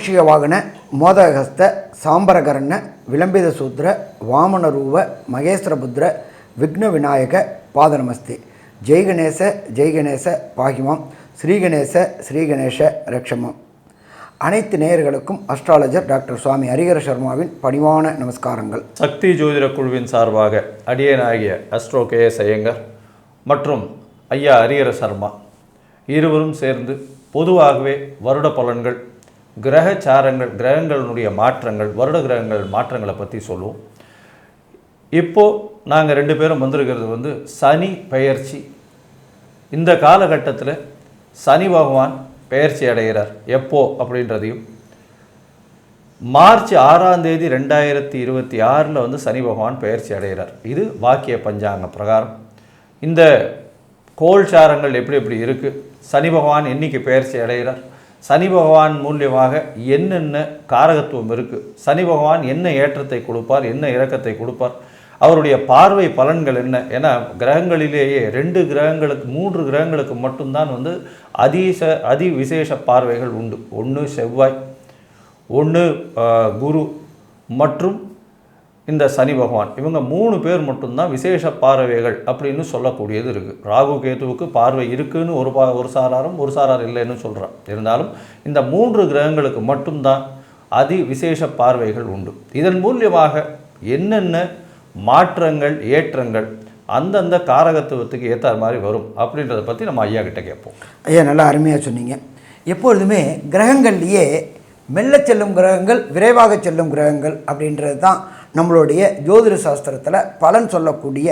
மூஷிக வாகன மோதகஸ்த சாம்பரகரண விளம்பித சூத்திர வாமனரூப மகேஸ்வரபுத்திர விக்ன விநாயக பாதநமஸ்தே ஜெய்கணேச ஜெய்கணேச பாகிமாம். ஸ்ரீகணேச ஸ்ரீகணேச ரக்ஷமம். அனைத்து நேயர்களுக்கும் அஸ்ட்ராலஜர் டாக்டர் சுவாமி ஹரிகர சர்மாவின் பணிவான நமஸ்காரங்கள். சக்தி ஜோதிட குழுவின் சார்பாக அடியனாகிய அஸ்ட்ரோ கே எஸ் ஐயங்கர் மற்றும் ஐயா ஹரிஹர சர்மா இருவரும் சேர்ந்து பொதுவாகவே வருட பலன்கள் கிரக சாரங்கள் கிரகங்களினுடைய மாற்றங்கள் வருட கிரகங்கள் மாற்றங்களை பற்றி சொல்லுவோம். இப்போது நாங்கள் ரெண்டு பேரும் வந்திருக்கிறது வந்து சனி பெயர்ச்சி. இந்த காலகட்டத்தில் சனி பகவான் பெயர்ச்சி அடைகிறார். எப்போ அப்படின்றதையும். மார்ச் ஆறாம் தேதி ரெண்டாயிரத்தி இருபத்தி ஆறில் வந்து சனி பகவான் பெயர்ச்சி அடைகிறார். இது வாக்கிய பஞ்சாங்க பிரகாரம். இந்த கோல்சாரங்கள் எப்படி எப்படி இருக்குது சனி பகவான் என்றைக்கு பெயர்ச்சி அடைகிறார்? சனி பகவான் மூலியமாக என்னென்ன காரகத்துவம் இருக்குது சனி பகவான் என்ன ஏற்றத்தை கொடுப்பார்? என்ன இறக்கத்தை கொடுப்பார்? அவருடைய பார்வை பலன்கள் என்ன? ஏன்னா கிரகங்களிலேயே ரெண்டு கிரகங்களுக்கு மூன்று கிரகங்களுக்கு மட்டும்தான் வந்து அதிச அதி விசேஷ பார்வைகள் உண்டு. ஒன்று செவ்வாய் ஒன்று குரு மற்றும் இந்த சனி பகவான். இவங்க மூணு பேர் மட்டும்தான் விசேஷ பார்வைகள் அப்படின்னு சொல்லக்கூடியது இருக்குது ராகு கேதுவுக்கு பார்வை இருக்குன்னு ஒரு பா ஒரு சாராரும் ஒரு சாரார் இல்லைன்னு சொல்கிறான் இருந்தாலும் இந்த மூன்று கிரகங்களுக்கு மட்டும்தான் அதி விசேஷ பார்வைகள் உண்டு. இதன் மூலியமாக என்னென்ன மாற்றங்கள் ஏற்றங்கள் அந்தந்த காரகத்துவத்துக்கு ஏற்ற மாதிரி வரும் அப்படின்றத பற்றி நம்ம ஐயா கிட்ட கேட்போம். ஐயா நல்லா அருமையாக சொன்னீங்க. எப்பொழுதுமே கிரகங்கள்லேயே மெல்ல செல்லும் கிரகங்கள் விரைவாக செல்லும் கிரகங்கள் அப்படின்றது தான் நம்மளுடைய ஜோதிட சாஸ்திரத்தில் பலன் சொல்லக்கூடிய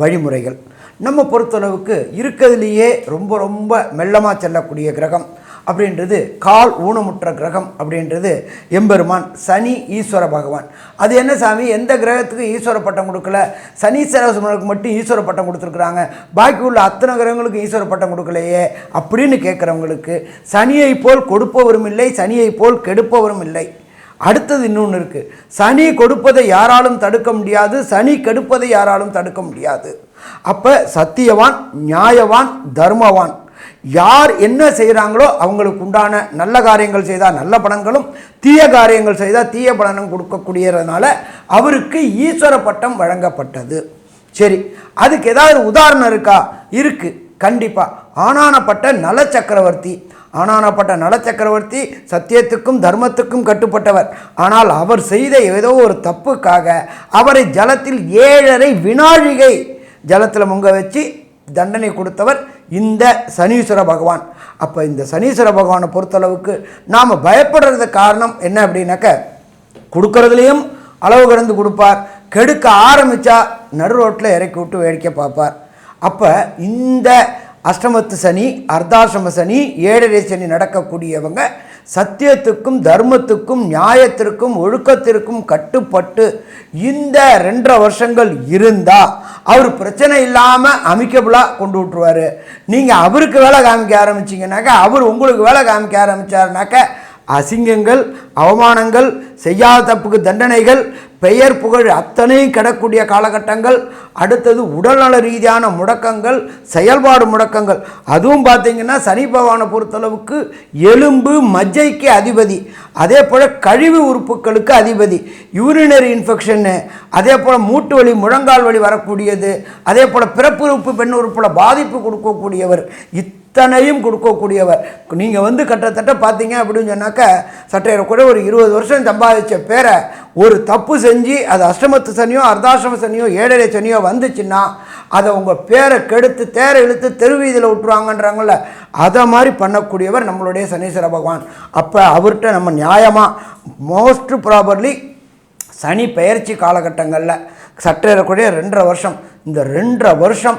வழிமுறைகள். நம்ம பொறுத்தளவுக்கு இருக்கிறதுலேயே ரொம்ப ரொம்ப மெல்லமாக செல்லக்கூடிய கிரகம் அப்படின்றது கால் ஊனமுற்ற கிரகம் அப்படின்றது எம்பெருமான் சனி ஈஸ்வர பகவான். அது என்ன சாமி? எந்த கிரகத்துக்கு ஈஸ்வர பட்டம் கொடுக்கல? சனீஸ்வரசுமனுக்கு மட்டும் ஈஸ்வர பட்டம் கொடுத்துருக்குறாங்க. பாக்கி உள்ள அத்தனை கிரகங்களுக்கு ஈஸ்வர பட்டம் கொடுக்கலையே அப்படின்னு கேட்குறவங்களுக்கு சனியை போல் கொடுப்பவரும் இல்லை சனியை போல் கெடுப்பவரும் இல்லை. அடுத்தது இன்னொன்று இருக்குது சனி கொடுப்பதை யாராலும் தடுக்க முடியாது சனி கெடுப்பதை யாராலும் தடுக்க முடியாது. அப்போ சத்தியவான் நியாயவான் தர்மவான். யார் என்ன செய்கிறாங்களோ அவங்களுக்கு உண்டான நல்ல காரியங்கள் செய்தால் நல்ல பலன்களும் தீய காரியங்கள் செய்தால் தீய பலனும் கொடுக்கக்கூடியதுனால அவருக்கு ஈஸ்வர பட்டம் வழங்கப்பட்டது. சரி அதுக்கு ஏதாவது உதாரணம் இருக்கா? இருக்குது கண்டிப்பாக ஆனானப்பட்ட நல சக்கரவர்த்தி ஆனானப்பட்ட நல சக்கரவர்த்தி சத்தியத்துக்கும் தர்மத்துக்கும் கட்டுப்பட்டவர். ஆனால் அவர் செய்த ஏதோ ஒரு தப்புக்காக அவரை ஜலத்தில் ஏழரை வினாழிகை ஜலத்தில் முங்க வச்சு தண்டனை கொடுத்தவர் இந்த சனீஸ்வர பகவான். அப்போ இந்த சனீஸ்வர பகவானை பொறுத்தளவுக்கு நாம் பயப்படுறது காரணம் என்ன அப்படின்னாக்க கொடுக்கறதுலேயும் அளவு கடந்து கொடுப்பார். கெடுக்க ஆரம்பித்தா நடு ரோட்டில் இறக்கி விட்டு வேடிக்கை பார்ப்பார். அப்போ இந்த அஷ்டமத்து சனி அர்த்தாசிரம சனி ஏழரை சனி நடக்கக்கூடியவங்க சத்தியத்துக்கும் தர்மத்துக்கும் நியாயத்திற்கும் ஒழுக்கத்திற்கும் கட்டுப்பட்டு இந்த ரெண்டரை வருஷங்கள் இருந்தால் அவர் பிரச்சனை இல்லாமல் அமிக்கபுளாக கொண்டு விட்ருவார் நீங்கள் அவருக்கு வேலை காமிக்க ஆரம்பிச்சிங்கனாக்கா அவர் உங்களுக்கு வேலை காமிக்க ஆரம்பித்தாருனாக்கா அசிங்கங்கள் அவமானங்கள் செய்யாத தப்புக்கு தண்டனைகள் பெயர் புகழ் அத்தனையும் கிடக்கூடிய காலகட்டங்கள் அடுத்தது உடல்நல ரீதியான முடக்கங்கள் செயல்பாடு முடக்கங்கள். அதுவும் பார்த்திங்கன்னா சனி பகவானை பொறுத்தளவுக்கு எலும்பு மஜ்ஜைக்கு அதிபதி. அதே போல் கழிவு உறுப்புகளுக்கு அதிபதி. யூரினரி இன்ஃபெக்ஷன்னு அதே போல் மூட்டு வலி முழங்கால் வலி வரக்கூடியது. அதே போல் பிறப்பு உறுப்பு பெண் உறுப்பில் பாதிப்பு கொடுக்கக்கூடியவர். இத் இத்தனையும் கொடுக்கக்கூடியவர். நீங்கள் வந்து கிட்டத்தட்ட பார்த்தீங்க அப்படின்னு சொன்னாக்க சட்டையரை கூட ஒரு இருபது வருஷம் சம்பாதிச்ச பேரை ஒரு தப்பு செஞ்சு அது அஷ்டமத்து சனியோ அர்த்தாசிரம சனியோ ஏழரை சனியோ வந்துச்சுன்னா அதை உங்கள் பேரை கெடுத்து தேரை இழுத்து தெருவீதியில் விட்டுருவாங்கன்றாங்கள அதை மாதிரி பண்ணக்கூடியவர் நம்மளுடைய சனீஸ்வர பகவான். அப்போ அவர்கிட்ட நம்ம நியாயமாக மோஸ்ட் ப்ராபர்லி சனி பெயர்ச்சி காலகட்டங்களில் சற்றேறக்கூடிய ரெண்டரை வருஷம். இந்த ரெண்டரை வருஷம்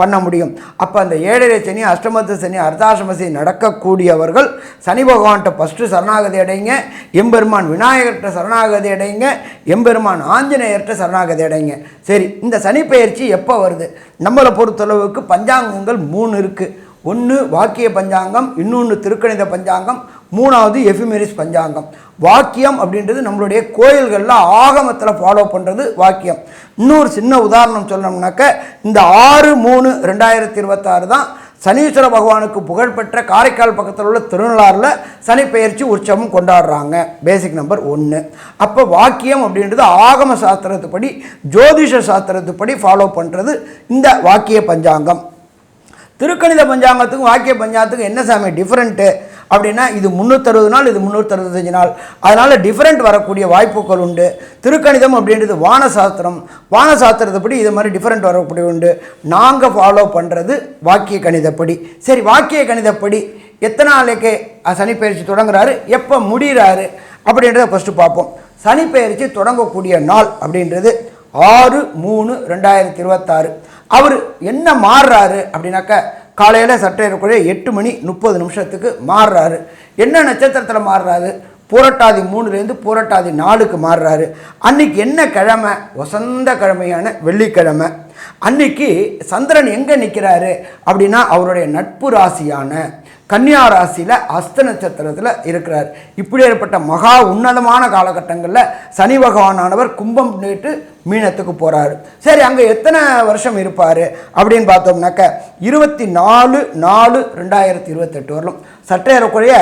பண்ண முடியும். அப்போ அந்த ஏழரை சனி அஷ்டமத்து சனி அர்த்தாசிரம சனி நடக்கக்கூடியவர்கள் சனி பகவான்கிட்ட ஃபஸ்ட்டு சரணாகதி அடைங்க. எம்பெருமான் விநாயகர்கிட்ட சரணாகதி அடைங்க. எம்பெருமான் ஆஞ்சநேயர்கிட்ட சரணாகதி அடைங்க. சரி இந்த சனி பயிற்சி எப்போ வருது? நம்மளை பொறுத்தளவுக்கு பஞ்சாங்கங்கள் மூணு இருக்குது ஒன்று வாக்கிய பஞ்சாங்கம் இன்னொன்று திருக்கணித பஞ்சாங்கம் மூணாவது எஃபிமெரிஸ் பஞ்சாங்கம். வாக்கியம் அப்படின்றது நம்மளுடைய கோயில்களில் ஆகமத்தில் ஃபாலோ பண்ணுறது வாக்கியம். இன்னொரு சின்ன உதாரணம் சொல்லணும்னாக்க இந்த ஆறு மூணு ரெண்டாயிரத்தி இருபத்தாறு தான் சனீஸ்வர பகவானுக்கு புகழ்பெற்ற காரைக்கால் பக்கத்தில் உள்ள திருநள்ளாறில் சனி பெயர்ச்சி உற்சவம் கொண்டாடுறாங்க. பேசிக் நம்பர் ஒன்று அப்போ வாக்கியம் அப்படின்றது ஆகம சாஸ்திரத்துப்படி ஜோதிஷ சாஸ்திரத்துப்படி ஃபாலோ பண்ணுறது இந்த வாக்கிய பஞ்சாங்கம். திருக்கணித பஞ்சாங்கத்துக்கும் வாக்கிய பஞ்சாங்கத்துக்கும் என்ன சாமி டிஃப்ரெண்ட்டு அப்படின்னா இது முந்நூற்றறுபது நாள் இது முந்நூற்றறுபத்தஞ்சு நாள். அதனால் டிஃப்ரெண்ட் வரக்கூடிய வாய்ப்புகள் உண்டு. திருக்கணிதம் அப்படின்றது வானசாஸ்திரம். வானசாஸ்திரத்தைப்படி இது மாதிரி டிஃப்ரெண்ட் வரக்கூடிய உண்டு. நாங்கள் ஃபாலோ பண்ணுறது வாக்கிய கணிதப்படி. சரி வாக்கிய கணிதப்படி எத்தனை நாளைக்கு சனிப்பயிற்சி தொடங்குறாரு? எப்போ முடிகிறாரு அப்படின்றத ஃபஸ்ட்டு பார்ப்போம். சனிப்பெயர்ச்சி தொடங்கக்கூடிய நாள் அப்படின்றது ஆறு மூணு ரெண்டாயிரத்தி இருபத்தாறு. அவர் என்ன மாறுறாரு அப்படின்னாக்க காலையில் சட்டையறக்குள்ளே எட்டு மணி முப்பது நிமிஷத்துக்கு மாறுறாரு. என்ன நட்சத்திரத்தில் மாறுறாரு? பூரட்டாதி மூணுலேருந்து பூரட்டாதி நாலுக்கு மாறுறாரு. அன்னைக்கு என்ன கிழமை? வசந்த கிழமையான வெள்ளிக்கிழமை. அன்னைக்கு சந்திரன் எங்கே நிற்கிறாரு அப்படின்னா அவருடைய நட்பு ராசியான கன்னியா ராசியில் அஸ்த நட்சத்திரத்தில் இருக்கிறார். இப்படி ஏற்பட்ட மகா உன்னதமான காலகட்டங்களில் சனி பகவானானவர் கும்பம் நேற்று மீனத்துக்கு போகிறாரு சரி அங்கே எத்தனை வருஷம் இருப்பார் அப்படின்னு பார்த்தோம்னாக்க இருபத்தி நாலு நாலு ரெண்டாயிரத்தி இருபத்தெட்டு வரலும் சற்றேறக்குறைய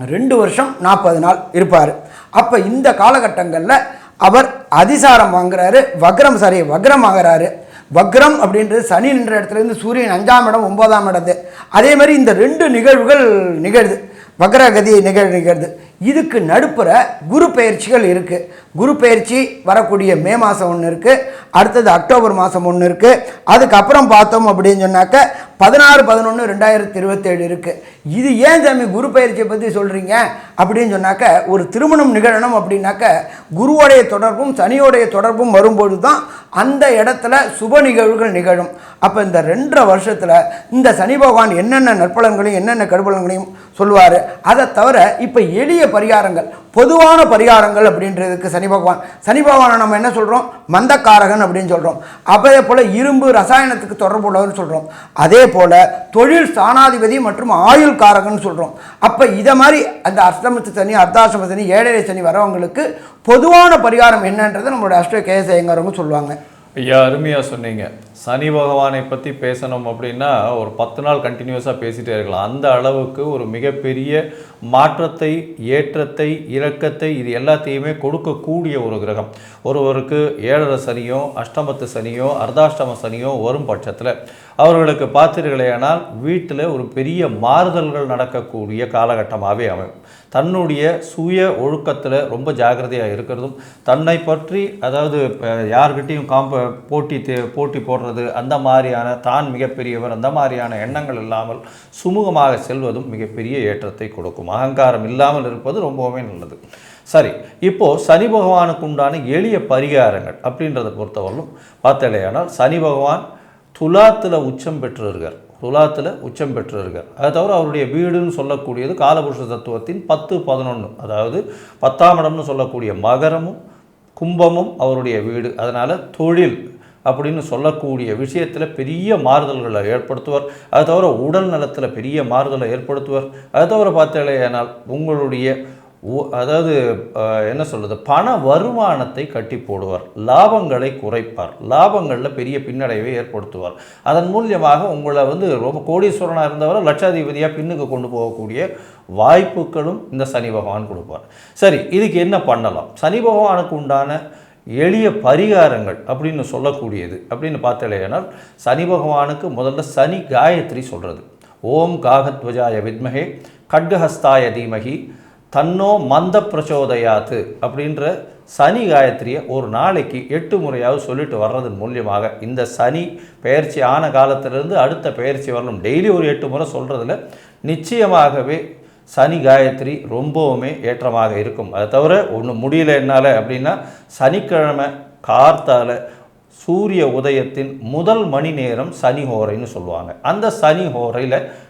ரெண்டு வருஷம் நாற்பது நாள் இருப்பார். அப்போ இந்த காலகட்டங்களில் அவர் அதிசாரம் வாங்குறாரு வக்ரம் சாரி வக்ரம் ஆகிறாரு வக்ரம் அப்படின்றது சனி நின்ற இடத்துல இருந்து சூரியன் அஞ்சாம் இடம் ஒன்பதாம் இடத்து. அதே மாதிரி இந்த ரெண்டு நிகழ்வுகள் நிகழுது. வக்ரகதி நிகழ் நிகழ்து. இதுக்கு நடுப்புற குரு பயிற்சிகள் இருக்குது குரு பயிற்சி வரக்கூடிய மே மாதம் ஒன்று இருக்குது அடுத்தது அக்டோபர் மாதம் ஒன்று இருக்குது அதுக்கப்புறம் பார்த்தோம் அப்படின்னு சொன்னாக்க பதினாறு பதினொன்று ரெண்டாயிரத்தி இருபத்தேழு இருக்குது இது ஏன் சாமி குரு பயிற்சியை பற்றி சொல்கிறீங்க அப்படின்னு சொன்னாக்க ஒரு திருமணம் நிகழணும் அப்படின்னாக்க குருவோடைய தொடர்பும் சனியோடைய தொடர்பும் வரும்பொழுது தான் அந்த இடத்துல சுப நிகழ்வுகள் நிகழும். அப்போ இந்த ரெண்டரை வருஷத்தில் இந்த சனி பகவான் என்னென்ன நற்பலன்களையும் என்னென்ன கடுபலன்களையும் சொல்லுவார்? அதை தவிர இப்போ எளிய பரிகாரங்கள் பொதுவான பரிகாரங்கள் அப்படின்றதுக்கு சனி பகவான் சனி பகவானை நம்ம என்ன சொல்கிறோம் மந்தக்காரகன் அப்படின்னு சொல்கிறோம் அதே போல் இரும்பு ரசாயனத்துக்கு தொடர்பு உள்ளவர்னு சொல்கிறோம் அதே போல் தொழில் ஸ்தானாதிபதி மற்றும் ஆயுள் காரகன் சொல்கிறோம் அப்போ இதை மாதிரி அந்த அஷ்டமத்து சனி அர்த்தாசிரம சனி ஏழரை சனி வரவங்களுக்கு பொதுவான பரிகாரம் என்னன்றதை நம்மளோட அஷ்ட கேசயங்கிறவங்க சொல்லுவாங்க. ஐயா அருமையாக சொன்னீங்க. சனி பகவானை பற்றி பேசணும் அப்படின்னா ஒரு பத்து நாள் கண்டினியூஸாக பேசிகிட்டே இருக்கலாம். அந்த அளவுக்கு ஒரு மிகப்பெரிய மாற்றத்தை ஏற்றத்தை இறக்கத்தை இது எல்லாத்தையுமே கொடுக்கக்கூடிய ஒரு கிரகம். ஒருவருக்கு ஏழரை சனியோ அஷ்டமத்து சனியோ அர்த்தாஷ்டம சனியோ வரும் பட்சத்தில் அவர்களுக்கு பார்த்தீர்களேயானால் வீட்டில் ஒரு பெரிய மாறுதல்கள் நடக்கக்கூடிய காலகட்டமாகவே அமையும். தன்னுடைய சுய ஒழுக்கத்தில் ரொம்ப ஜாக்கிரதையாக இருக்கிறதும் தன்னை பற்றி அதாவது யார்கிட்டையும் காம்ப போட்டி தே- போட்டி போடுறது அந்த மாதிரியான தான் மிகப்பெரியவர் அந்த மாதிரியான எண்ணங்கள் இல்லாமல் சுமூகமாக செல்வதும் மிகப்பெரிய ஏற்றத்தை கொடுக்கும். அகங்காரம் இல்லாமல் இருப்பது ரொம்பவுமே நல்லது. சரி இப்போது சனி பகவானுக்கு உண்டான எளிய பரிகாரங்கள் அப்படின்றத பொறுத்தவரையிலும் பார்த்தலையானால் சனி பகவான் துலாத்தில் உச்சம் பெற்றிருக்கார் துலாத்தில் உச்சம் பெற்றிருக்கார் அதை தவிர அவருடைய வீடுன்னு சொல்லக்கூடியது காலபுருஷ தத்துவத்தின் பத்து பதினொன்று அதாவது பத்தாம் இடம்னு சொல்லக்கூடிய மகரமும் கும்பமும் அவருடைய வீடு. அதனால் தொழில் அப்படின்னு சொல்லக்கூடிய விஷயத்தில் பெரிய மாறுதல்களை ஏற்படுத்துவார். அது தவிர உடல் நலத்தில் பெரிய மாறுதலை ஏற்படுத்துவார். அது தவிர பார்த்தீங்களேனால் உங்களுடைய அதாவது என்ன சொல்கிறது பண வருமானத்தை கட்டி போடுவார். லாபங்களை குறைப்பார். லாபங்களில் பெரிய பின்னடைவை ஏற்படுத்துவார். அதன் மூலியமாக உங்களை வந்து ரொம்ப கோடீஸ்வரனாக இருந்தவரை லட்சாதிபதியாக பின்னுக்கு கொண்டு போகக்கூடிய வாய்ப்புகளும் இந்த சனி பகவான் கொடுப்பார். சரி இதுக்கு என்ன பண்ணலாம்? சனி பகவானுக்கு உண்டான எளிய பரிகாரங்கள் அப்படின்னு சொல்லக்கூடியது. அப்படின்னு பார்த்தலையானால் சனி பகவானுக்கு முதல்ல சனி காயத்ரி சொல்கிறது ஓம் காகத்வஜாய வித்மகே கட்கஹஸ்தாய தீமகி தன்னோ மந்த பிரச்சோதயாத்து அப்படின்ற சனி காயத்ரியை ஒரு நாளைக்கு எட்டு முறையாவது சொல்லிட்டு வர்றதன் மூலியமாக இந்த சனி பயிற்சி ஆன காலத்திலிருந்து அடுத்த பயிற்சி வரணும். டெய்லி ஒரு எட்டு முறை சொல்கிறதுல நிச்சயமாகவே சனி காயத்ரி ரொம்பவுமே ஏற்றமாக இருக்கும். அதை தவிர ஒன்று முடியல என்னால் அப்படின்னா சனிக்கிழமை கார்த்தால் சூரிய உதயத்தின் முதல் மணி நேரம் சனி ஹோரைன்னு சொல்லுவாங்க. அந்த சனி ஹோரையில்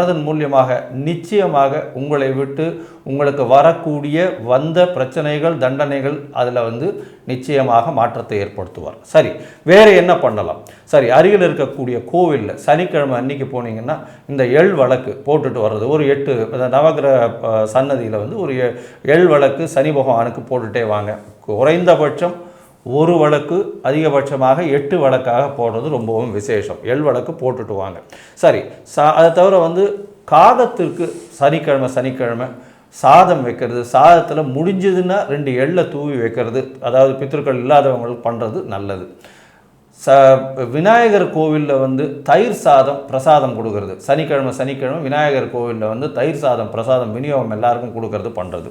பண்ணுறதன் மூலியமாக நிச்சயமாக உங்களை விட்டு உங்களுக்கு வரக்கூடிய வந்த பிரச்சனைகள் தண்டனைகள் அதில் வந்து நிச்சயமாக மாற்றத்தை ஏற்படுத்துவார். சரி வேறு என்ன பண்ணலாம்? சரி அருகில் இருக்கக்கூடிய கோவிலில் சனிக்கிழமை அன்னைக்கு போனீங்கன்னா இந்த எள் வழக்கு போட்டுட்டு வர்றது. ஒரு எட்டு நவகிரக சன்னதியில் வந்து ஒரு எ- எள் வழக்கு சனி பகவானுக்கு போட்டுட்டே வாங்க. குறைந்தபட்சம் ஒரு வழக்கு அதிகபட்சமாக எட்டு வழக்காக போடுறது ரொம்பவும் விசேஷம். எள் வழக்கு போட்டுட்டு வாங்க. சரி சா அதை தவிர வந்து காகத்திற்கு சனிக்கிழமை சனிக்கிழமை சாதம் வைக்கிறது சாதத்தில் முடிஞ்சதுன்னா ரெண்டு எள்ளை தூவி வைக்கிறது அதாவது பித்திருக்கள் இல்லாதவங்களுக்கு பண்ணுறது நல்லது. ச விநாயகர் கோவிலில் வந்து தயிர் சாதம் பிரசாதம் கொடுக்கறது. சனிக்கிழமை சனிக்கிழமை விநாயகர் கோவிலில் வந்து தயிர் சாதம் பிரசாதம் விநியோகம் எல்லாருக்கும் கொடுக்கறது பண்ணுறது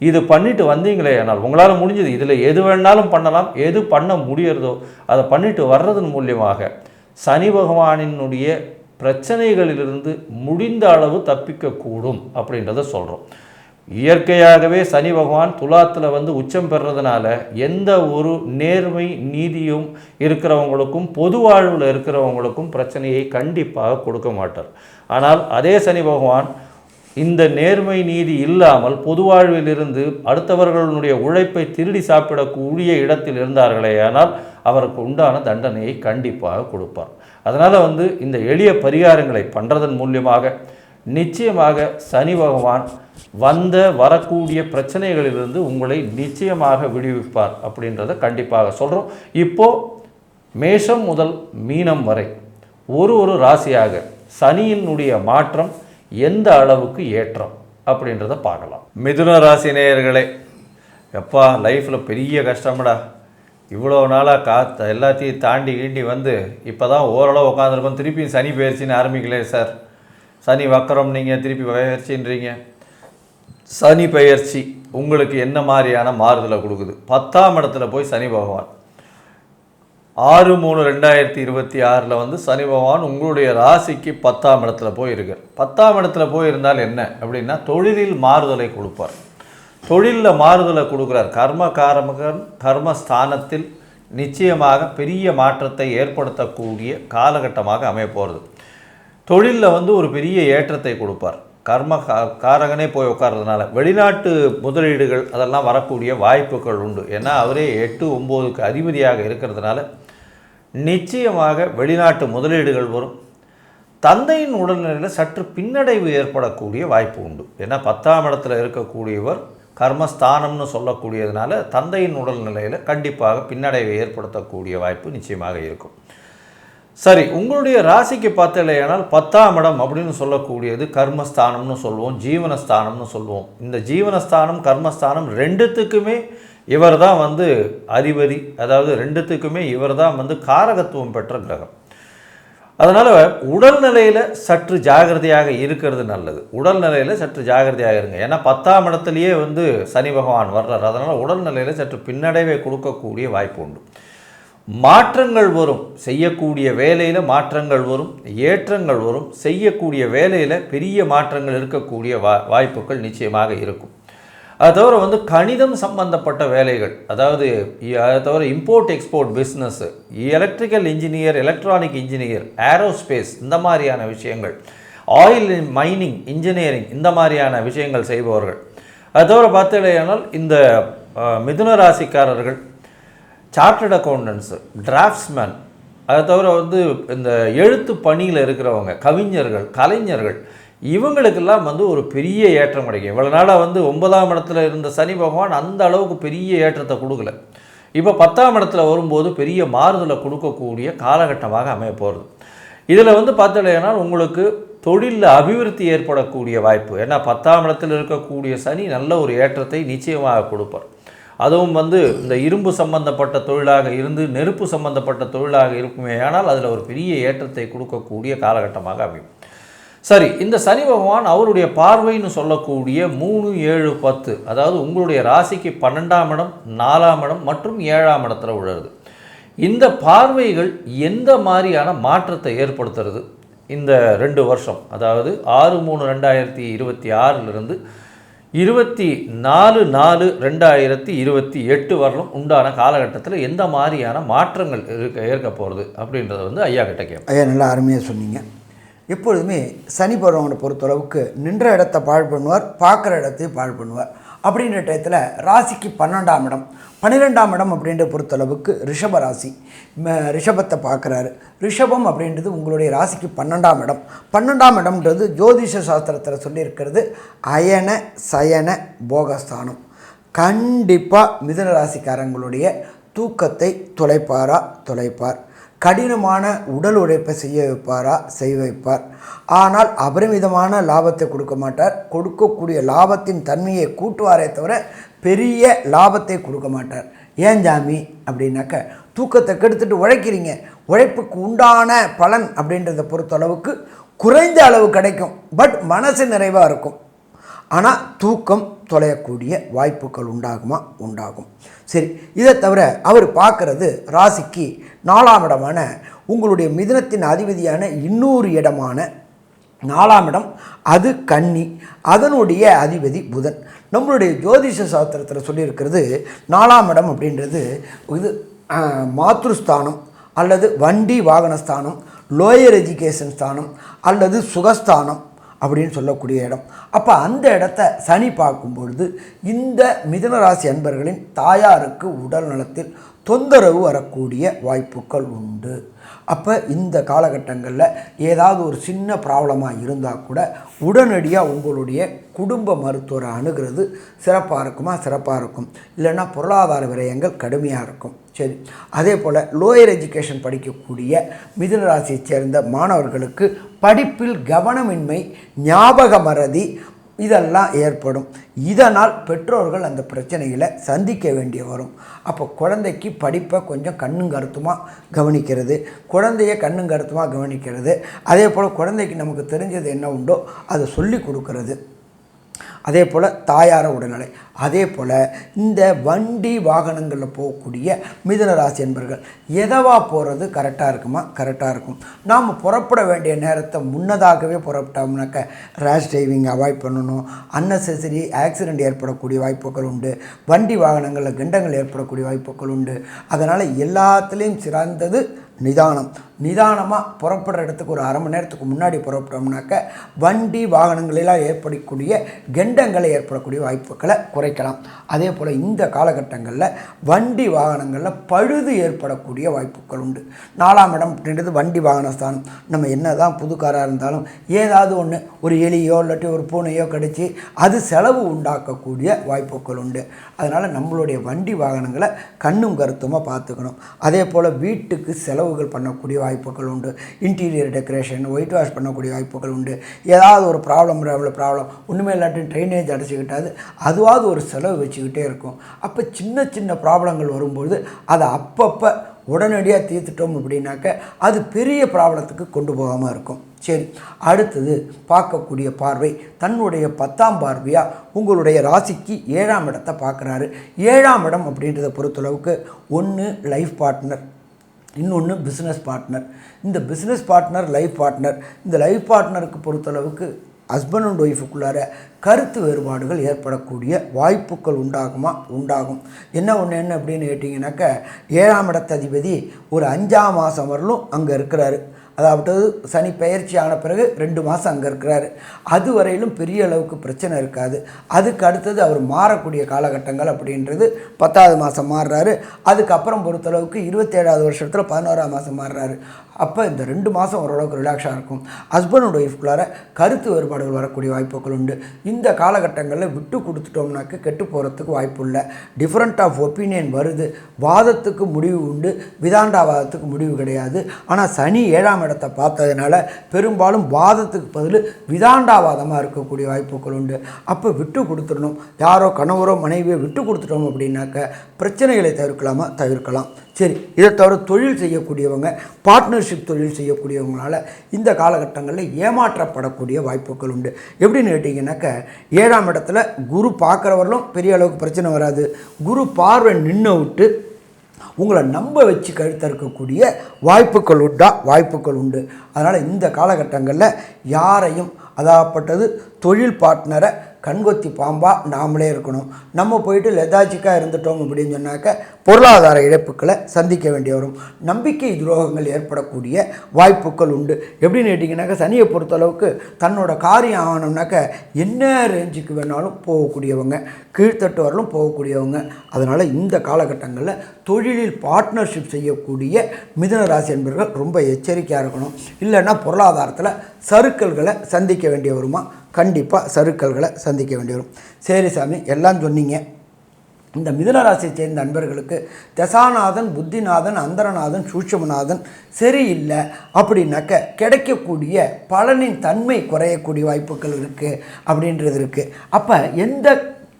இது பண்ணிட்டு வந்தீங்களே ஆனால் உங்களால் முடிஞ்சது. இதில் எது வேணாலும் பண்ணலாம். எது பண்ண முடியறதோ அதை பண்ணிட்டு வர்றதன் மூலியமாக சனி பகவானினுடைய பிரச்சனைகளிலிருந்து முடிந்த அளவு தப்பிக்கக்கூடும் அப்படின்றத சொல்கிறோம் இயற்கையாகவே சனி பகவான் துலாத்தில் வந்து உச்சம் பெறதுனால எந்த ஒரு நேர்மை நீதியும் இருக்கிறவங்களுக்கும் பொது வாழ்வில் இருக்கிறவங்களுக்கும் பிரச்சனையை கண்டிப்பாக கொடுக்க மாட்டார். ஆனால் அதே சனி பகவான் இந்த நேர்மை நீதி இல்லாமல் பொதுவாழ்வில் இருந்து அடுத்தவர்களுடைய உழைப்பை திருடி சாப்பிடக்கூடிய இடத்தில் இருந்தார்களே ஆனால் அவருக்கு உண்டான தண்டனையை கண்டிப்பாக கொடுப்பார். அதனால் வந்து இந்த எளிய பரிகாரங்களை பண்ணுறதன் மூலியமாக நிச்சயமாக சனி பகவான் வந்த வரக்கூடிய பிரச்சனைகளிலிருந்து உங்களை நிச்சயமாக விடுவிப்பார் அப்படின்றத கண்டிப்பாக சொல்கிறோம் இப்போது மேஷம் முதல் மீனம் வரை ஒரு ஒரு ராசியாக சனியினுடைய மாற்றம் எந்த அளவுக்கு ஏற்றம் அப்படின்றத பார்க்கலாம். மிதுன ராசி நேயர்களே எப்பா லைஃப்பில் பெரிய கஷ்டம்டா. இவ்வளோ நாளாக காத்த எல்லாத்தையும் தாண்டி கீண்டி வந்து இப்போ தான் ஓரளவு உட்காந்துருக்கோம் திருப்பியும் சனி பயிற்சின்னு ஆரம்பிக்கலே சார். சனி வக்கரம் நீங்கள் திருப்பி பயிற்சின்றீங்க. சனி பயிற்சி உங்களுக்கு என்ன மாதிரியான மாறுதலை கொடுக்குது? பத்தாம் இடத்துல போய் சனி பகவான். ஆறு மூணு ரெண்டாயிரத்தி இருபத்தி ஆறில் வந்து சனி பகவான் உங்களுடைய ராசிக்கு பத்தாம் இடத்துல போய் இருக்கார் பத்தாம் இடத்துல போய் இருந்தால் என்ன? அப்படின்னா தொழிலில் மாறுதலை கொடுப்பார். தொழிலில் மாறுதலை கொடுக்குறார். கர்ம காரமகன் கர்மஸ்தானத்தில் நிச்சயமாக பெரிய மாற்றத்தை ஏற்படுத்தக்கூடிய காலகட்டமாக அமையப்போகிறது தொழிலில் வந்து ஒரு பெரிய ஏற்றத்தை கொடுப்பார். கர்ம காரகனே போய் உட்கார்றதுனால வெளிநாட்டு முதலீடுகள் அதெல்லாம் வரக்கூடிய வாய்ப்புகள் உண்டு. ஏன்னா அவரே எட்டு ஒம்போதுக்கு அதிபதியாக இருக்கிறதுனால நிச்சயமாக வெளிநாட்டு முதலீடுகள் வரும். தந்தையின் உடல்நிலையில் சற்று பின்னடைவு ஏற்படக்கூடிய வாய்ப்பு உண்டு. ஏன்னா பத்தாம் இடத்துல இருக்கக்கூடியவர் கர்மஸ்தானம்னு சொல்லக்கூடியதுனால தந்தையின் உடல்நிலையில் கண்டிப்பாக பின்னடைவை ஏற்படுத்தக்கூடிய வாய்ப்பு நிச்சயமாக இருக்கும். சரி உங்களுடைய ராசிக்கு பார்த்தலையானால் பத்தாம் இடம் அப்படின்னு சொல்லக்கூடியது கர்மஸ்தானம்னு சொல்லுவோம் ஜீவனஸ்தானம்னு சொல்லுவோம். இந்த ஜீவனஸ்தானம் கர்மஸ்தானம் ரெண்டுத்துக்குமே இவர் தான் வந்து அதிபதி அதாவது ரெண்டுத்துக்குமே இவர் தான் வந்து காரகத்துவம் பெற்ற கிரகம். அதனால் உடல்நிலையில் சற்று ஜாகிரதையாக இருக்கிறது நல்லது. உடல்நிலையில் சற்று ஜாகிரதையாக இருங்க. ஏன்னா பத்தாம் இடத்துலையே வந்து சனி பகவான் வர்றார். அதனால் உடல்நிலையில் சற்று பின்னடைவை கொடுக்கக்கூடிய வாய்ப்பு உண்டு. மாற்றங்கள் வரும். செய்யக்கூடிய வேலையில் மாற்றங்கள் வரும். ஏற்றங்கள் வரும். செய்யக்கூடிய வேலையில் பெரிய மாற்றங்கள் இருக்கக்கூடிய வா வாய்ப்புகள் நிச்சயமாக இருக்கும். அது தவிர வந்து கணிதம் சம்பந்தப்பட்ட வேலைகள் அதாவது அதை தவிர import export business electrical engineer electronic engineer aerospace இந்த மாதிரியான விஷயங்கள் ஆயில் மைனிங் இன்ஜினியரிங் இந்த மாதிரியான விஷயங்கள் செய்பவர்கள். அது தவிர பார்த்தீங்கன்னா இந்த மிதுன ராசிக்காரர்கள் சார்ட்டர்ட் அக்கௌண்டன்ஸு டிராஃப்ட்ஸ்மேன் அதை தவிர வந்து இந்த எழுத்து பணியில் இருக்கிறவங்க கவிஞர்கள் கலைஞர்கள் இவங்களுக்கெல்லாம் வந்து ஒரு பெரிய ஏற்றம் கிடைக்கும். இவ்வளோ நாளாக வந்து ஒன்பதாம் இடத்துல இருந்த சனி பகவான் அந்த அளவுக்கு பெரிய ஏற்றத்தை கொடுக்கல. இப்போ பத்தாம் இடத்துல வரும்போது பெரிய மாறுதலை கொடுக்கக்கூடிய காலகட்டமாக அமைய போகிறது இதில் வந்து பார்த்தீங்கன்னா உங்களுக்கு தொழிலில் அபிவிருத்தி ஏற்படக்கூடிய வாய்ப்பு. ஏன்னா பத்தாம் இடத்தில் இருக்கக்கூடிய சனி நல்ல ஒரு ஏற்றத்தை நிச்சயமாக கொடுப்பார். அதுவும் வந்து இந்த இரும்பு சம்பந்தப்பட்ட தொழிலாக இருந்து நெருப்பு சம்பந்தப்பட்ட தொழிலாக இருக்குமே ஆனால் அதில் ஒரு பெரிய ஏற்றத்தை கொடுக்கக்கூடிய காலகட்டமாக அமையும். சரி இந்த சனி பகவான் அவருடைய பார்வைன்னு சொல்லக்கூடிய மூணு ஏழு பத்து அதாவது உங்களுடைய ராசிக்கு பன்னெண்டாம் இடம் நாலாம் இடம் மற்றும் ஏழாம் இடத்துல உழருது. இந்த பார்வைகள் எந்த மாதிரியான மாற்றத்தை ஏற்படுத்துறது? இந்த ரெண்டு வருஷம் அதாவது ஆறு மூணு ரெண்டாயிரத்தி இருபத்தி ஆறிலிருந்து இருபத்தி நாலு நாலு ரெண்டாயிரத்தி இருபத்தி எட்டு வரலும் உண்டான காலகட்டத்தில் எந்த மாதிரியான மாற்றங்கள் இருக்க ஏற்க போகிறது அப்படின்றத வந்து ஐயா கிட்ட கேட்போம். ஐயா நல்லா அருமையாக சொன்னீங்க. எப்பொழுதுமே சனி பகவானை பொறுத்தளவுக்கு நின்ற இடத்த பாழ் பண்ணுவார் பார்க்குற இடத்தையும் பாழ் பண்ணுவார். அப்படின்ற டயத்தில் ராசிக்கு பன்னெண்டாம் இடம். பன்னிரெண்டாம் இடம் அப்படின்ற பொறுத்தளவுக்கு ரிஷப ராசி. ம- ரிஷபத்தை பார்க்குறாரு. ரிஷபம் அப்படின்றது உங்களுடைய ராசிக்கு பன்னெண்டாம் இடம். பன்னெண்டாம் இடம்ன்றது ஜோதிஷ சாஸ்திரத்தில் சொல்லியிருக்கிறது அயன சயன போகஸ்தானம். கண்டிப்பாக மிதுன ராசிக்காரங்களுடைய தூக்கத்தை தொலைப்பாரா தொலைப்பார். கடினமான உடல் உழைப்பை செய்ய வைப்பாரா? செய் வைப்பார். ஆனால் அபரிமிதமான லாபத்தை கொடுக்க மாட்டார். கொடுக்கக்கூடிய லாபத்தின் தன்மையை கூட்டுவாரே தவிர பெரிய லாபத்தை கொடுக்க மாட்டார். ஏன் ஜாமி? அப்படின்னாக்க தூக்கத்தை கெடுத்துட்டு உழைக்கிறீங்க. உழைப்புக்கு உண்டான பலன் அப்படின்றத பொறுத்தளவுக்கு குறைந்த அளவு கிடைக்கும். பட் மனசு நிறைவாக இருக்கும். ஆனால் தூக்கம் தொலையக்கூடிய வாய்ப்புகள் உண்டாகுமா? உண்டாகும். சரி இதை தவிர அவர் பார்க்கறது ராசிக்கு நாலாம் இடமான உங்களுடைய மிதனத்தின் அதிபதியான இன்னொரு இடமான நாலாம் இடம் அது கன்னி. அதனுடைய அதிபதி புதன். நம்மளுடைய ஜோதிஷ சாஸ்திரத்தில் சொல்லியிருக்கிறது நாலாம் இடம் அப்படின்றது இது மாத்ருஸ்தானம் அல்லது வண்டி வாகனஸ்தானம் லோயர் எஜுகேஷன் ஸ்தானம் அல்லது சுகஸ்தானம். அப்படின்னு சொல்லக்கூடிய இடம். அப்போ அந்த இடத்த சனி பார்க்கும் பொழுது இந்த மிதனராசி அன்பர்களின் தாயாருக்கு உடல் நலத்தில் தொந்தரவு வரக்கூடிய வாய்ப்புகள் உண்டு. அப்போ இந்த காலகட்டங்களில் ஏதாவது ஒரு சின்ன ப்ராப்ளமாக இருந்தால் கூட உடனடியாக உங்களுடைய குடும்ப மருத்துவரை அணுகிறது. சிறப்பாக இருக்குமா? சிறப்பாக இருக்கும். இல்லைன்னா பொருளாதார விரயங்கள் கடுமையாக இருக்கும். சரி. அதே போல் லோயர் எஜுகேஷன் படிக்கக்கூடிய மிதுன ராசியைச் சேர்ந்த மாணவர்களுக்கு படிப்பில் கவனமின்மை ஞாபக மறதி இதெல்லாம் ஏற்படும். இதனால் பெற்றோர்கள் அந்த பிரச்சனைகளை சந்திக்க வேண்டிய வரும். அப்போ குழந்தைக்கு படிப்பை கொஞ்சம் கண்ணும் கருத்துமாக கவனிக்கிறது. குழந்தைய கண்ணும் கருத்துமாக கவனிக்கிறது. அதே போல் குழந்தைக்கு நமக்கு தெரிஞ்சது என்ன உண்டோ அதை சொல்லி கொடுக்கறது. அதே போல் தாயார உடல்நிலை அதே போல் இந்த வண்டி வாகனங்களில் போகக்கூடிய மிதுன ராசி என்பர்கள் எதவா போகிறது கரெக்டாக இருக்குமா? கரெக்டாக இருக்கும். நாம் புறப்பட வேண்டிய நேரத்தை முன்னதாகவே புறப்பட்டோம்னாக்க ரேஷ் டிரைவிங் அவாய்ட் பண்ணணும். அன்னெசரி ஆக்சிடெண்ட் ஏற்படக்கூடிய வாய்ப்புகள் உண்டு. வண்டி வாகனங்களில் கண்டங்கள் ஏற்படக்கூடிய வாய்ப்புகள் உண்டு. அதனால் எல்லாத்துலேயும் சிறந்தது நிதானம். நிதானமாக புறப்படுற இடத்துக்கு ஒரு அரை மணி நேரத்துக்கு முன்னாடி புறப்பட்டோம்னாக்க வண்டி வாகனங்களெல்லாம் ஏற்படக்கூடிய கெண்டங்களை ஏற்படக்கூடிய வாய்ப்புகளை குறைக்கலாம். அதே போல் இந்த காலகட்டங்களில் வண்டி வாகனங்களில் பழுது ஏற்படக்கூடிய வாய்ப்புகள் உண்டு. நாலாம் இடம் அப்படின்றது வண்டி வாகன ஸ்தானம். நம்ம என்ன தான் புது காராக இருந்தாலும் ஏதாவது ஒன்று ஒரு எலியோ இல்லாட்டி ஒரு பூனையோ கடிச்சு அது செலவு உண்டாக்கக்கூடிய வாய்ப்புகள் உண்டு. அதனால் நம்மளுடைய வண்டி வாகனங்களை கண்ணும் கருத்துமாக பார்த்துக்கணும். அதே போல் வீட்டுக்கு செலவு செலவுகள் பண்ணக்கூடிய வாய்ப்புகள் உண்டு. இன்டீரியர் டெக்கரேஷன் ஒயிட் வாஷ் பண்ணக்கூடிய வாய்ப்புகள் உண்டு. ஏதாவது ஒரு ப்ராப்ளம் ப்ராப்ளம் ஒன்றுமே இல்லாட்டி ட்ரைனேஜ் அடைச்சிக்கிட்டாது. அதுவாவது ஒரு செலவு வச்சுக்கிட்டே இருக்கும். அப்போ சின்ன சின்ன ப்ராப்ளங்கள் வரும்பொழுது அதை அப்பப்போ உடனடியாக தீர்த்துட்டோம் அப்படின்னாக்க அது பெரிய ப்ராப்ளத்துக்கு கொண்டு போகாமல் இருக்கும். சரி அடுத்தது பார்க்கக்கூடிய பார்வை தன்னுடைய பத்தாம் பார்வையாக உங்களுடைய ராசிக்கு ஏழாம் இடத்தை பார்க்குறாரு. ஏழாம் இடம் அப்படின்றத பொறுத்தளவுக்கு ஒன்று லைஃப் பார்ட்னர் இன்னொன்று பிஸ்னஸ் பார்ட்னர் இந்த பிஸ்னஸ் பார்ட்னர் லைஃப் பார்ட்னர் இந்த லைஃப் பார்ட்னருக்கு பொறுத்தளவுக்கு ஹஸ்பண்ட் அண்ட் ஒய்ஃபுக்குள்ளார கருத்து வேறுபாடுகள் ஏற்படக்கூடிய வாய்ப்புகள் உண்டாகுமா? உண்டாகும். என்ன ஒன்று என்ன அப்படின்னு கேட்டிங்கனாக்கா ஏழாம் இடத்த அதிபதி ஒரு அஞ்சாம் மாதம் வரலும் அங்கே இருக்கிறாரு. அதாவது சனி பெயர்ச்சி ஆன பிறகு ரெண்டு மாதம் அங்கே இருக்கிறாரு. அது வரையிலும் பெரிய அளவுக்கு பிரச்சனை இருக்காது. அதுக்கு அடுத்தது அவர் மாறக்கூடிய காலகட்டங்கள் அப்படின்றது பத்தாவது மாதம் மாறுறாரு. அதுக்கப்புறம் பொறுத்தளவுக்கு இருபத்தேழாவது வருஷத்தில் பதினோராம் மாதம் மாறுறாரு. அப்போ இந்த ரெண்டு மாதம் ஓரளவுக்கு ரிலாக்ஸாக இருக்கும். ஹஸ்பண்ட் அண்ட் ஒய்ஃப்குள்ளார கருத்து வேறுபாடுகள் வரக்கூடிய வாய்ப்புகள் உண்டு. இந்த காலகட்டங்களில் விட்டு கொடுத்துட்டோம்னாக்க கெட்டு போகிறதுக்கு வாய்ப்பு இல்லை. டிஃப்ரெண்ட் ஆஃப் ஒப்பீனியன் வருது. வாதத்துக்கு முடிவு உண்டு. விதாண்டாவாதத்துக்கு முடிவு கிடையாது. ஆனால் சனி ஏழாம் இடத்தை பார்த்ததுனால பெரும்பாலும் வாதத்துக்கு பதில் விதாண்டாவாதமாக இருக்கக்கூடிய வாய்ப்புகள் உண்டு. அப்போ விட்டு கொடுத்துடணும். யாரோ கணவரோ மனைவியோ விட்டு கொடுத்துட்டோம் அப்படின்னாக்க பிரச்சனைகளை தவிர்க்கலாமா? தவிர்க்கலாம். சரி இதை தவிர தொழில் செய்யக்கூடியவங்க பார்ட்னர்ஷிப் தொழில் செய்யக்கூடியவங்களால இந்த காலகட்டங்களில் ஏமாற்றப்படக்கூடிய வாய்ப்புகள் உண்டு. எப்படின்னு கேட்டிங்கனாக்க ஏழாம் இடத்துல குரு பார்க்குறவர்களும் பெரிய அளவுக்கு பிரச்சனை வராது. குரு பார்வை நின்று விட்டு உங்களை நம்ப வச்சு கழுத்தறுக்கக்கூடிய வாய்ப்புகள் உண்டா? வாய்ப்புகள் உண்டு. அதனால் இந்த காலகட்டங்களில் யாரையும் அதாகப்பட்டது தொழில் பார்ட்னரை கண்கொத்தி பாம்பாக நாமளே இருக்கணும். நம்ம போயிட்டு லெதாஜிக்காக இருந்துட்டோம் அப்படின்னு சொன்னாக்க பொருளாதார இழப்புகளை சந்திக்க வேண்டி வரும். நம்பிக்கை துரோகங்கள் ஏற்படக்கூடிய வாய்ப்புகள் உண்டு. எப்படின்னு கேட்டிங்கனாக்கா சனியை பொறுத்தளவுக்கு தன்னோட காரியம் ஆகணும்னாக்க என்ன ரேஞ்சுக்கு வேணாலும் போகக்கூடியவங்க கீழ்த்தட்டு வரலும் போகக்கூடியவங்க. அதனால் இந்த காலகட்டங்களில் தொழிலில் பார்ட்னர்ஷிப் செய்யக்கூடிய மிதுன ராசி என்பவர்கள் ரொம்ப எச்சரிக்கையாக இருக்கணும். இல்லைன்னா பொருளாதாரத்தில் சறுக்கல்களை சந்திக்க வேண்டிய வருமா? கண்டிப்பாக சருக்கல்களை சந்திக்க வேண்டி வரும். சரி சாமி எல்லாம் சொன்னீங்க. இந்த மிதுனராசியை சேர்ந்த நண்பர்களுக்கு தசாநாதன் புத்திநாதன் அந்தரநாதன் சூட்சமநாதன் சரியில்லை அப்படின்னாக்க கிடைக்கக்கூடிய பலனின் தன்மை குறையக்கூடிய வாய்ப்புகள் இருக்குது அப்படின்றது இருக்குது அப்போ எந்த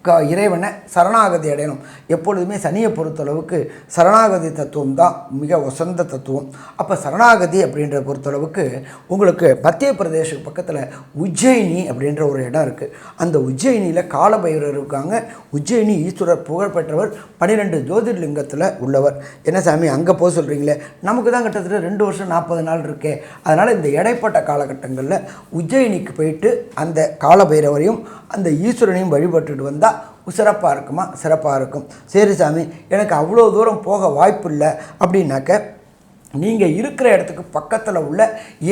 க இறைவனை சரணாகதி அடையணும். எப்பொழுதுமே சனியை பொறுத்தளவுக்கு சரணாகதி தத்துவம் தான் மிக உசந்த தத்துவம். அப்போ சரணாகதி அப்படின்ற பொறுத்தளவுக்கு உங்களுக்கு மத்திய பிரதேச பக்கத்தில் உஜ்ஜயினி அப்படின்ற ஒரு இடம் இருக்குது அந்த உஜ்ஜயினியில் காலபைரவர் இருக்காங்க. உஜ்ஜயினி ஈஸ்வரர் புகழ்பெற்றவர் பன்னிரெண்டு ஜோதிர்லிங்கத்தில் உள்ளவர். என்ன சாமி அங்கே போக சொல்கிறீங்களே நமக்கு தான் கிட்டத்தட்ட ரெண்டு வருஷம் நாற்பது நாள் இருக்கே. அதனால் இந்த இடைப்பட்ட காலகட்டங்களில் உஜ்ஜயினிக்கு போயிட்டு அந்த காலபைரவரையும் அந்த ஈஸ்வரனையும் வழிபட்டுட்டு வந்தால் சிறப்பாக இருக்குமா? சிறப்பாக இருக்கும். சரி சாமி எனக்கு அவ்வளோ தூரம் போக வாய்ப்பு இல்லை. அப்படின்னாக்க நீங்கள் இருக்கிற இடத்துக்கு பக்கத்தில் உள்ள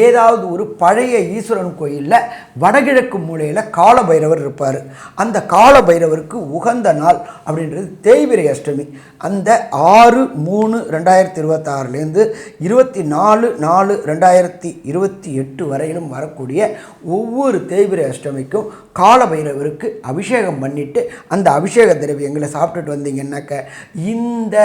ஏதாவது ஒரு பழைய ஈஸ்வரன் கோயிலில் வடகிழக்கு மூலையில் காலபைரவர் இருப்பார். அந்த காலபைரவருக்கு உகந்த நாள் அப்படின்றது தேய்பிரை அஷ்டமி. அந்த ஆறு மூணு ரெண்டாயிரத்தி இருபத்தாறுலேருந்து இருபத்தி நாலு நாலு ரெண்டாயிரத்தி இருபத்தி எட்டு வரையிலும் வரக்கூடிய ஒவ்வொரு தேய்பிரை அஷ்டமிக்கும் காலபைரவருக்கு அபிஷேகம் பண்ணிவிட்டு அந்த அபிஷேக திரவியங்களை சாப்பிட்டுட்டு வந்தீங்கன்னாக்க இந்த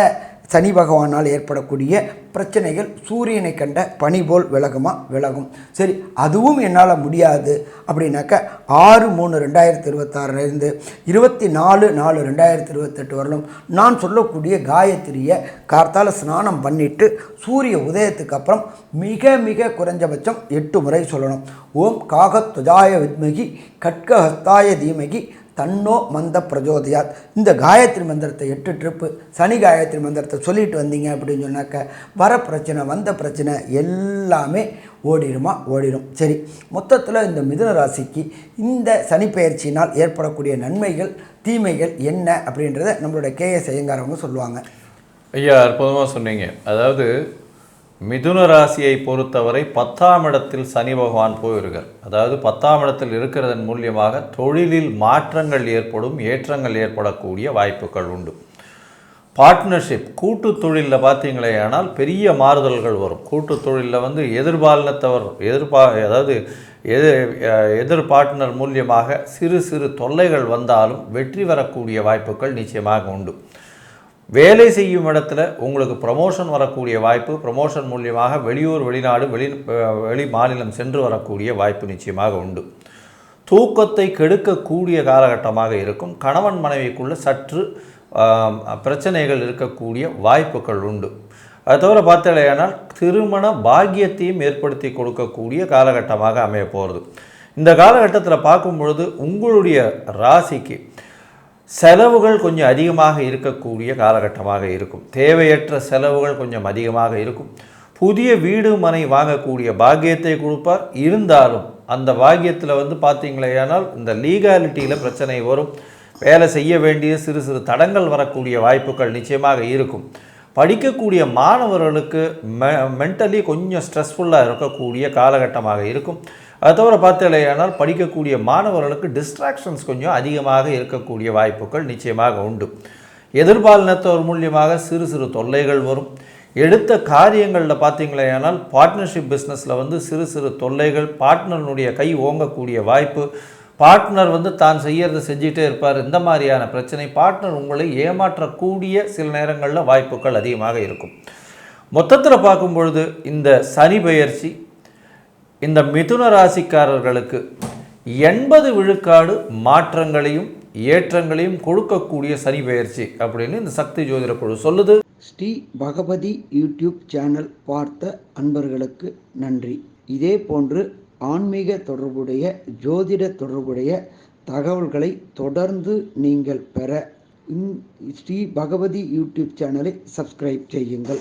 சனி பகவானால் ஏற்படக்கூடிய பிரச்சனைகள் சூரியனை கண்ட பனி போல் விலகுமா? விலகும். சரி அதுவும் என்னால் முடியாது. அப்படின்னாக்க ஆறு மூணு ரெண்டாயிரத்தி இருபத்தாறுலேருந்து இருபத்தி நாலு நாலு ரெண்டாயிரத்தி இருபத்தெட்டு வரலும் நான் சொல்லக்கூடிய காயத்ரியை கார்த்தால ஸ்நானம் பண்ணிட்டு சூரிய உதயத்துக்கு அப்புறம் மிக மிக குறைஞ்சபட்சம் எட்டு முறை சொல்லணும். ஓம் காகத்வஜாய வித்மகி கட்கஹஸ்தாய தீமகி தன்னோ மந்த பிரஜோதயாத். இந்த காயத்ரி மந்திரத்தை எட்டு ட்ரிப்பு சனி காயத்ரி மந்திரத்தை சொல்லிட்டு வந்தீங்க அப்படின்னு சொன்னாக்க வர பிரச்சனை வந்த பிரச்சனை எல்லாமே ஓடிடுமா? ஓடிடும். சரி மொத்தத்தில் இந்த மிதுன ராசிக்கு இந்த சனிப்பெயர்ச்சியினால் ஏற்படக்கூடிய நன்மைகள் தீமைகள் என்ன அப்படின்றத நம்மளுடைய கேஎஸ் ஐயங்காரவங்க சொல்லுவாங்க. ஐயா அற்புதமாக சொன்னீங்க. அதாவது மிதுன ராசியை பொறுத்தவரை பத்தாம் இடத்தில் சனி பகவான் போயிருக்கார். அதாவது பத்தாம் இடத்தில் இருக்கிறதன் மூலியமாக தொழிலில் மாற்றங்கள் ஏற்படும் ஏற்றங்கள் ஏற்படக்கூடிய வாய்ப்புகள் உண்டு. பார்ட்னர்ஷிப் கூட்டு தொழிலில் பார்த்தீங்களே ஆனால் பெரிய மாறுதல்கள் வரும். கூட்டு தொழிலில் வந்து எதிர்பாலினத்தவர் எதிர்பா அதாவது எதிர் எதிர் பார்ட்னர் மூலியமாக சிறு சிறு தொல்லைகள் வந்தாலும் வெற்றி வரக்கூடிய வாய்ப்புகள் நிச்சயமாக உண்டு. வேலை செய்யும் இடத்துல உங்களுக்கு ப்ரமோஷன் வரக்கூடிய வாய்ப்பு ப்ரமோஷன் மூலியமாக வெளியூர் வெளிநாடு வெளி வெளி மாநிலம் சென்று வரக்கூடிய வாய்ப்பு நிச்சயமாக உண்டு. தூக்கத்தை கெடுக்கக்கூடிய காலகட்டமாக இருக்கும். கணவன் மனைவிக்குள்ள சற்று பிரச்சனைகள் இருக்கக்கூடிய வாய்ப்புகள் உண்டு. அது தவிர பார்த்தலையானால் திருமண பாக்கியத்தையும் ஏற்படுத்தி கொடுக்கக்கூடிய காலகட்டமாக அமைய போகிறது இந்த காலகட்டத்தில் பார்க்கும் பொழுது உங்களுடைய ராசிக்கு செலவுகள் கொஞ்சம் அதிகமாக இருக்கக்கூடிய காலகட்டமாக இருக்கும். தேவையற்ற செலவுகள் கொஞ்சம் அதிகமாக இருக்கும். புதிய வீடு மனை வாங்கக்கூடிய பாக்கியத்தை கொடுப்பார். இருந்தாலும் அந்த பாக்கியத்தில் வந்து பார்த்தீங்களேயானால் இந்த லீகாலிட்டியில் பிரச்சனை வரும். வேலை செய்ய வேண்டிய சிறு சிறு தடங்கள் வரக்கூடிய வாய்ப்புகள் நிச்சயமாக இருக்கும். படிக்கக்கூடிய மாணவர்களுக்கு மெ மென்டலி கொஞ்சம் ஸ்ட்ரெஸ்ஃபுல்லாக இருக்கக்கூடிய காலகட்டமாக இருக்கும். அது தவிர பார்த்தலையானால் படிக்கக்கூடிய மாணவர்களுக்கு டிஸ்ட்ராக்ஷன்ஸ் கொஞ்சம் அதிகமாக இருக்கக்கூடிய வாய்ப்புகள் நிச்சயமாக உண்டு. எதிர்பாலினத்தவர் மூலியமாக சிறு சிறு தொல்லைகள் வரும். எடுத்த காரியங்களில் பார்த்தீங்களேயானால் பார்ட்னர்ஷிப் பிஸ்னஸில் வந்து சிறு சிறு தொல்லைகள் பார்ட்னருடைய கை ஓங்கக்கூடிய வாய்ப்பு பார்ட்னர் வந்து தான் செய்யறதை செஞ்சுட்டே இருப்பார். இந்த மாதிரியான பிரச்சனை பார்ட்னர் உங்களை ஏமாற்றக்கூடிய சில நேரங்களில் வாய்ப்புகள் அதிகமாக இருக்கும். மொத்தத்தில் பார்க்கும் பொழுது இந்த சனி பெயர்ச்சி இந்த மிதுன ராசிக்காரர்களுக்கு எண்பது விழுக்காடு மாற்றங்களையும் ஏற்றங்களையும் கொடுக்கக்கூடிய சனி பெயர்ச்சி அப்படின்னு இந்த சக்தி ஜோதிட குழு சொல்லுது. ஸ்ரீ பகவதி யூடியூப் சேனல் பார்த்த அன்பர்களுக்கு நன்றி. இதே போன்று ஆன்மீக தொடர்புடைய ஜோதிட தொடர்புடைய தகவல்களை தொடர்ந்து நீங்கள் பெற ஸ்ரீ பகவதி யூடியூப் சேனலை சப்ஸ்கிரைப் செய்யுங்கள்.